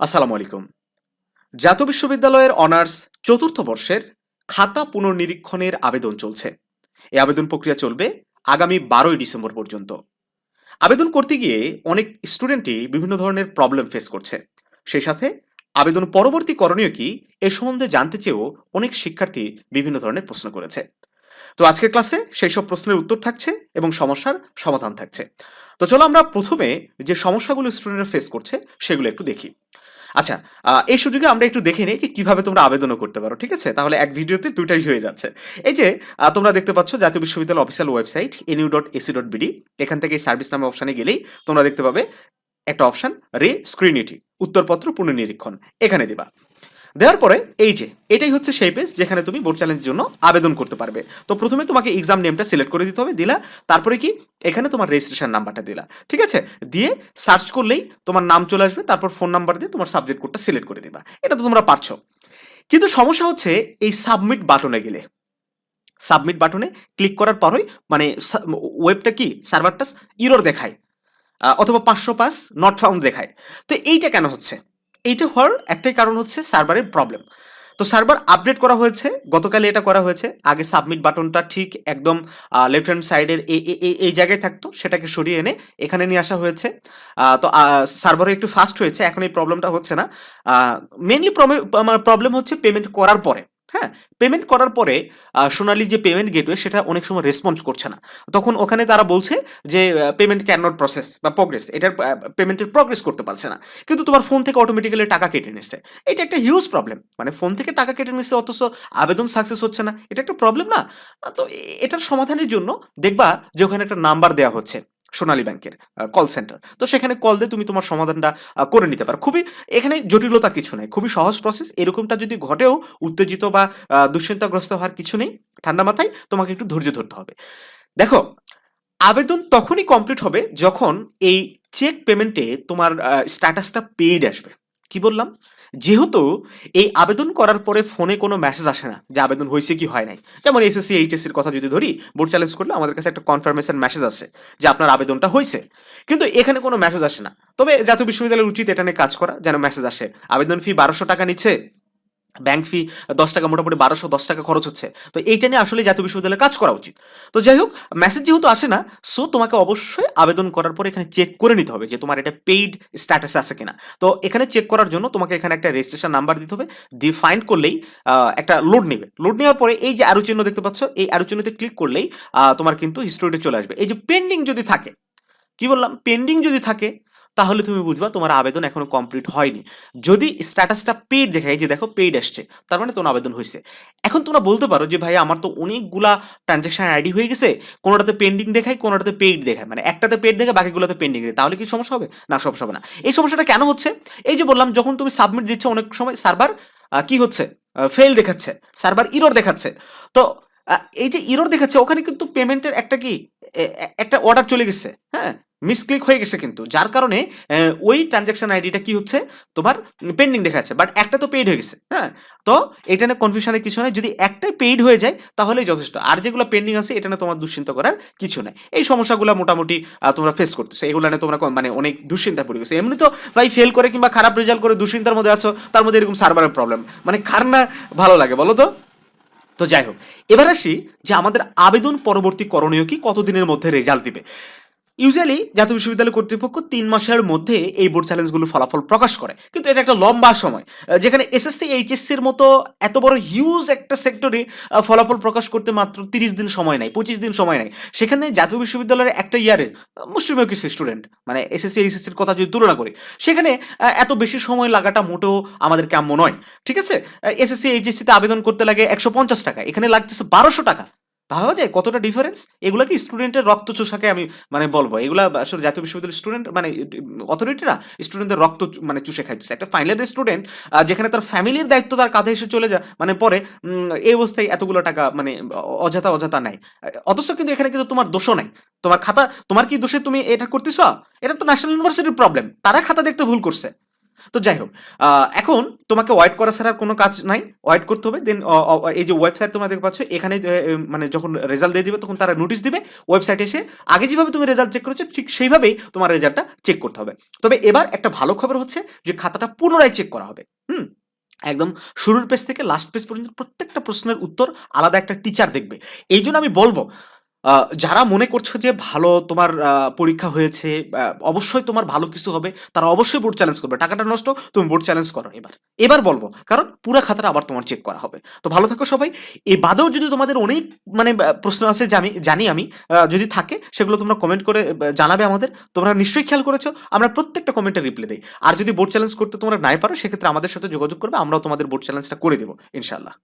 আসসালামু আলাইকুম। জাতীয় বিশ্ববিদ্যালয়ের অনার্স চতুর্থ বর্ষের খাতা পুনর্নিরীক্ষণের আবেদন চলছে। এ আবেদন প্রক্রিয়া চলবে আগামী বারোই ডিসেম্বর পর্যন্ত। আবেদন করতে গিয়ে অনেক স্টুডেন্টই বিভিন্ন ধরনের প্রবলেম ফেস করছে। সেই সাথে আবেদন পরবর্তী করণীয় কি এ সম্বন্ধে জানতে চেয়েও অনেক শিক্ষার্থী বিভিন্ন ধরনের প্রশ্ন করেছে। তো আজকের ক্লাসে সেই সব প্রশ্নের উত্তর থাকছে এবং সমস্যার সমাধান থাকছে। তো চলো আমরা প্রথমে যে সমস্যাগুলো স্টুডেন্টরা ফেস করছে সেগুলো একটু দেখি। আচ্ছা এই সুযোগে আমরা একটু দেখে নিই যে কীভাবে তোমরা আবেদনও করতে পারো, ঠিক আছে? তাহলে এক ভিডিওতে দুইটাই হয়ে যাচ্ছে। এই যে তোমরা দেখতে পাচ্ছ জাতীয় বিশ্ববিদ্যালয় official website NU dot AC dot BD এখান থেকে সার্ভিস নামে অপশানে গেলেই তোমরা দেখতে পাবে একটা অপশান রে স্ক্রিনিটি উত্তরপত্র পুনর্নিরীক্ষণ, এখানে দিবা। দেওয়ার পরে এই যে, এটাই হচ্ছে সেই পেজ যেখানে তুমি বোর্ড চ্যালেঞ্জের জন্য আবেদন করতে পারবে। তো প্রথমে তোমাকে এক্সাম নেমটা সিলেক্ট করে দিতে হবে, দিলা, তারপরে কি? এখানে তোমার রেজিস্ট্রেশন নাম্বারটা দিলা, ঠিক আছে? দিয়ে সার্চ করলেই তোমার নাম চলে আসবে, তারপর ফোন নাম্বার দিয়ে তোমার সাবজেক্ট কোডটা সিলেক্ট করে দিবা। এটা তো তোমরা পারছ। কিন্তু সমস্যা হচ্ছে এই সাবমিট বাটনে গেলে সাবমিট বাটনে ক্লিক করার পরই মানে ওয়েবটা কি? সার্ভারটা ইরোর দেখায় অথবা পাঁচশো পাস নট ফাউন্ড দেখায়। তো এইটা কেন হচ্ছে? এইটা হওয়ার একটাই কারণ হচ্ছে সার্ভারের প্রবলেম তো সার্ভার আপডেট করা হয়েছে গতকালে এটা করা হয়েছে। আগে সাবমিট বাটনটা ঠিক একদম লেফট হ্যান্ড সাইডের এই জায়গায় থাকতো, সেটাকে সরিয়ে এনে এখানে নিয়ে আসা হয়েছে। তো সার্ভারও একটু ফাস্ট হয়েছে, এখন এই প্রবলেমটা হচ্ছে না। মেনলি প্রবলেম হচ্ছে পেমেন্ট করার পরে। হ্যাঁ পেমেন্ট করার পরে সোনালি যে পেমেন্ট গেটওয়ে সেটা অনেক সময় রেসপন্স করছে না। তখন ওখানে তারা বলছে যে পেমেন্ট ক্যান নট প্রসেস বা প্রগ্রেস এটার পেমেন্টের প্রগ্রেস করতে পারছে না। কিন্তু তোমার ফোন থেকে অটোমেটিক্যালি টাকা কেটে নিচ্ছে এটা একটা হিউজ প্রবলেম মানে ফোন থেকে টাকা কেটে নিচ্ছে অথচ আবেদন সাকসেস হচ্ছে না, এটা একটা প্রবলেম না? তো এটার সমাধানের জন্য দেখবা যে ওখানে একটা নাম্বার দেওয়া হচ্ছে। সোনালী ব্যাংকের কল সেন্টার তো সেখানে কল দিয়ে তুমি তোমার সমাধানটা করে নিতে পারো। খুবই এখানে জটিলতা কিছু নেই, খুবই সহজ প্রসেস এরকমটা যদি ঘটেও, উত্তেজিত বা দুশ্চিন্তাগ্রস্ত হওয়ার কিছু নেই, ঠান্ডা মাথায় তোমাকে একটু ধৈর্য ধরতে হবে। দেখো, আবেদন তখনই কমপ্লিট হবে যখন এই চেক পেমেন্টে তোমার স্ট্যাটাসটা পেইড আসবে। কি বললাম? যেহেতু এই আবেদন করার পরে ফোনে কোনো মেসেজ আসে না যে আবেদন হয়েছে কি হয় নাই। যেমন এসএসসি এইচএসসির কথা যদি ধরি বোর্ড চ্যালেঞ্জ করলে আমাদের কাছে একটা কনফার্মেশন মেসেজ আসে যে আপনার আবেদনটা হয়েছে। কিন্তু এখানে কোনো মেসেজ আসে না। তবে জাতীয় বিশ্ববিদ্যালয়ের উচিত এটা নিয়ে কাজ করা, যেন মেসেজ আসে। আবেদন ফি বারোশো টাকা নিচ্ছে। ব্যাংক ফি দশ টাকা, মোটামুটি বারোশো দশ টাকা খরচ হচ্ছে। তো এইটা নিয়ে আসলে জাতীয় বিশ্ববিদ্যালয়ে কাজ করা উচিত। তো যাই হোক মেসেজ যেহেতু আসে না সো তোমাকে অবশ্যই আবেদন করার পর এখানে চেক করে নিতে হবে যে তোমার এটা পেইড স্ট্যাটাস আছে কিনা। তো এখানে চেক করার জন্য তোমাকে এখানে একটা রেজিস্ট্রেশন নাম্বার দিতে হবে। দিয়ে ফাইন্ড করলেই একটা লোড নেবে। লোড নেওয়ার পরে এই যে আরও চিহ্ন দেখতে পাচ্ছ, এই আরও চিহ্নতে ক্লিক করলেই তোমার কিন্তু হিস্টোরিতে চলে আসবে। এই যে পেন্ডিং যদি থাকে, কি বললাম? পেন্ডিং যদি থাকে তাহলে তুমি বুঝবা তোমার আবেদন এখনও কমপ্লিট হয়নি। যদি স্ট্যাটাসটা পেইড দেখায় যে দেখো পেইড আসছে তার মানে তোমার আবেদন হয়েছে। এখন তোমরা বলতে পারো যে ভাই, আমার তো অনেকগুলা ট্রানজ্যাকশন আইডি হয়ে গেছে, কোনোটাতে পেন্ডিং দেখায়, কোনোটাতে পেইড দেখায়। মানে একটাতে পেইড দেখে বাকিগুলোতে পেন্ডিং দেখায়। তাহলে কি সমস্যা হবে? না সমস্যা হবে না। এই সমস্যাটা কেন হচ্ছে? এই যে বললাম, যখন তুমি সাবমিট দিচ্ছ, অনেক সময় সার্ভার কি হচ্ছে? ফেল দেখাচ্ছে। সার্ভার ইরোর দেখাচ্ছে। তো এই যে ইরোর দেখাচ্ছে, ওখানে কিন্তু পেমেন্টের একটা কি একটা অর্ডার চলে গেছে। হ্যাঁ? মিসক্লিক হয়ে গেছে কিন্তু। যার কারণে ওই ট্রানজ্যাকশন আইডিটা কি হচ্ছে? তোমার পেন্ডিং দেখা যাচ্ছে। বাট একটা তো পেইড হয়ে গেছে হ্যাঁ? তো এটা নিয়ে কনফিউশনের কিছু নেই। যদি একটাই পেইড হয়ে যায়, তাহলেই যথেষ্ট। আর যেগুলো পেন্ডিং আছে, এটা নিয়ে তোমার দুশ্চিন্তা করার কিছু নেই। এই সমস্যাগুলো মোটামুটি তোমরা ফেস করতেছো। এগুলো নিয়ে তোমরা মানে অনেক দুশ্চিন্তা পড়ে গেছো। এমনি তো ভাই ফেল করে কিংবা খারাপ রেজাল্ট করে দুশ্চিন্তার মধ্যে আছো, তার মধ্যে এরকম সার্ভারের প্রবলেম মানে কার না ভালো লাগে, বলো তো? তো যাই হোক, এবার আসি যে আমাদের আবেদন পরবর্তী করণীয় কি? কতদিনের মধ্যে রেজাল্ট দিবে? ইউজুয়ালি জাতীয় বিশ্ববিদ্যালয় কর্তৃপক্ষ তিন মাসের মধ্যে এই বোর্ড চ্যালেঞ্জগুলো ফলাফল প্রকাশ করে। কিন্তু এটা একটা লম্বা সময়। যেখানে এসএসসি এইচএসসির মতো এত বড় হিউজ একটা সেক্টরে ফলাফল প্রকাশ করতে মাত্র তিরিশ দিন সময় নেয়, পঁচিশ দিন সময় নেয়। সেখানে জাতীয় বিশ্ববিদ্যালয়ের একটা ইয়ারে মুসলিমীয় কিছু স্টুডেন্ট মানে এসএসসি এইচএসসির কথা যদি তুলনা করি। সেখানে এত বেশি সময় লাগাটা মোটেও আমাদের কাম্য নয়। ঠিক আছে? এসএসসি এইচএসসিতে আবেদন করতে লাগে একশো পঞ্চাশ টাকা, এখানে লাগতেছে বারোশো টাকা। ভাবা যায়? কতটা ডিফারেন্স এগুলা কি স্টুডেন্টের রক্ত চোষাকে আমি মানে বলব, এগুলা আসলে জাতীয় বিশ্ববিদ্যালয়ের স্টুডেন্ট মানে অথরিটিরা স্টুডেন্টদের রক্ত মানে চুষে খাইতেছে একটা ফাইনাল স্টুডেন্ট যেখানে তার ফ্যামিলির দায়িত্ব তার কাঁধে এসে চলে যায় মানে পরে এই অবস্থায় এতগুলো টাকা মানে অযথা অযথা নাই অথচ কিন্তু এখানে কিন্তু তোমার দোষও নাই। তোমার খাতা, তোমার কি দোষে তুমি এটা করতেছ? এটা তো ন্যাশনাল ইউনিভার্সিটির প্রবলেম তারা খাতা দেখতে ভুল করছে। তো যাই হোক এখন তোমাকে ওয়েট করা ছাড়া কোনো কাজ নাই। ওয়েট করতে হবে দেন এই যে ওয়েবসাইট তোমরা দেখতে পাচ্ছ এখানে মানে যখন রেজাল্ট দিয়ে দিবে, তখন তারা নোটিশ দিবে ওয়েবসাইটে এসে আগে যেভাবে তুমি রেজাল্ট চেক করেছ, ঠিক সেইভাবেই তোমার রেজাল্টটা চেক করতে হবে। তবে এবার একটা ভালো খবর হচ্ছে যে খাতাটা পুনরায় চেক করা হবে। হুম? একদম শুরুর পেজ থেকে লাস্ট পেজ পর্যন্ত প্রত্যেকটা প্রশ্নের উত্তর আলাদা একটা টিচার দেখবে। এই জন্য আমি বলব যারা মনে করছ যে ভালো তোমার পরীক্ষা হয়েছে অবশ্যই তোমার ভালো কিছু হবে, তারা অবশ্যই বোর্ড চ্যালেঞ্জ করবে। টাকাটা নষ্ট, তুমি বোর্ড চ্যালেঞ্জ করো এবার। এবার বলব, কারণ পুরো খাতাটা আবার তোমার চেক করা হবে। তো ভালো থাকো সবাই। এ বাদেও যদি তোমাদের অনেক মানে প্রশ্ন আছে যে আমি, জানি আমি যদি থাকে, সেগুলো তোমরা কমেন্ট করে জানাবে আমাদের। তোমরা নিশ্চয়ই খেয়াল করেছ, আমরা প্রত্যেকটা কমেন্টে রিপ্লাই দিই। আর যদি বোর্ড চ্যালেঞ্জ করতে তোমরা নাই পারো, সেক্ষেত্রে আমাদের সাথে যোগাযোগ করবে, আমরাও তোমাদের বোর্ড চ্যালেঞ্জটা করে দেবো ইনশাল্লাহ